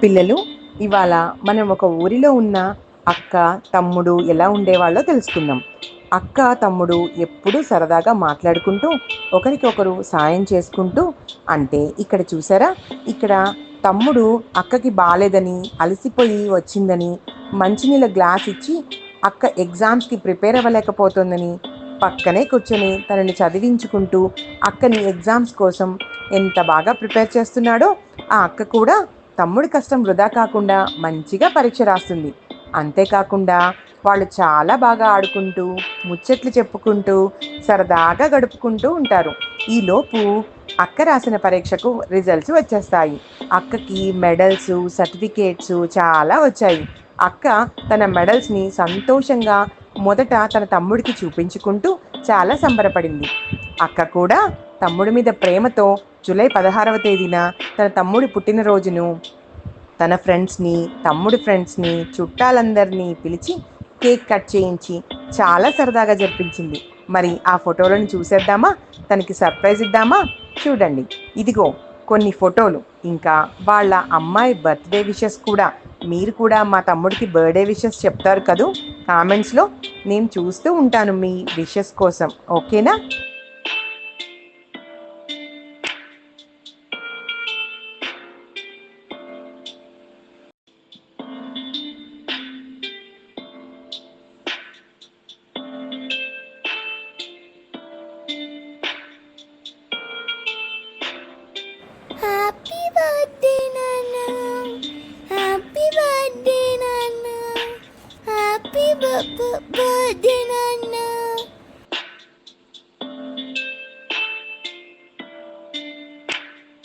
పిల్లలు ఇవాళ మనం ఒక ఊరిలో ఉన్న అక్క తమ్ముడు ఎలా ఉండేవాళ్ళో తెలుసుకుందాం. అక్క తమ్ముడు ఎప్పుడూ సరదాగా మాట్లాడుకుంటూ ఒకరికొకరు సాయం చేసుకుంటూ అంటే ఇక్కడ చూసారా? ఇక్కడ తమ్ముడు అక్కకి బాలేదని అలసిపోయి వచ్చిందని మంచినీళ్ళ గ్లాస్ ఇచ్చి అక్క ఎగ్జామ్స్కి ప్రిపేర్ అవ్వలేకపోతుందని పక్కనే కూర్చొని తనని చదివించుకుంటూ అక్కని ఎగ్జామ్స్ కోసం ఎంత బాగా ప్రిపేర్ చేస్తున్నాడో ఆ అక్క కూడా తమ్ముడి కష్టం వృధా కాకుండా మంచిగా పరీక్ష రాస్తుంది. అంతేకాకుండా వాళ్ళు చాలా బాగా ఆడుకుంటూ ముచ్చట్లు చెప్పుకుంటూ సరదాగా గడుపుకుంటూ ఉంటారు. ఈలోపు అక్క రాసిన పరీక్షకు రిజల్ట్స్ వచ్చేస్తాయి. అక్కకి మెడల్స్ సర్టిఫికేట్స్ చాలా వచ్చాయి. అక్క తన మెడల్స్ని సంతోషంగా మొదట తన తమ్ముడికి చూపించుకుంటూ చాలా సంబరపడింది. అక్క కూడా తమ్ముడి మీద ప్రేమతో జూలై పదహారవ తేదీన తన తమ్ముడి పుట్టినరోజును తన ఫ్రెండ్స్ని తమ్ముడి ఫ్రెండ్స్ని చుట్టాలందరినీ పిలిచి కేక్ కట్ చేయించి చాలా సరదాగా జరిపించింది. మరి ఆ ఫోటోలను చూసేద్దామా? తనకి సర్ప్రైజ్ ఇద్దామా? చూడండి. ఇదిగో కొన్ని ఫోటోలు. ఇంకా వాళ్ళ అమ్మాయి బర్త్డే విషెస్ కూడా. మీరు కూడా మా తమ్ముడికి బర్త్డే విషెస్ చెప్తారు కదూ? కామెంట్స్లో నేను చూస్తూ ఉంటాను మీ విషెస్ కోసం. ఓకేనా? but then I know.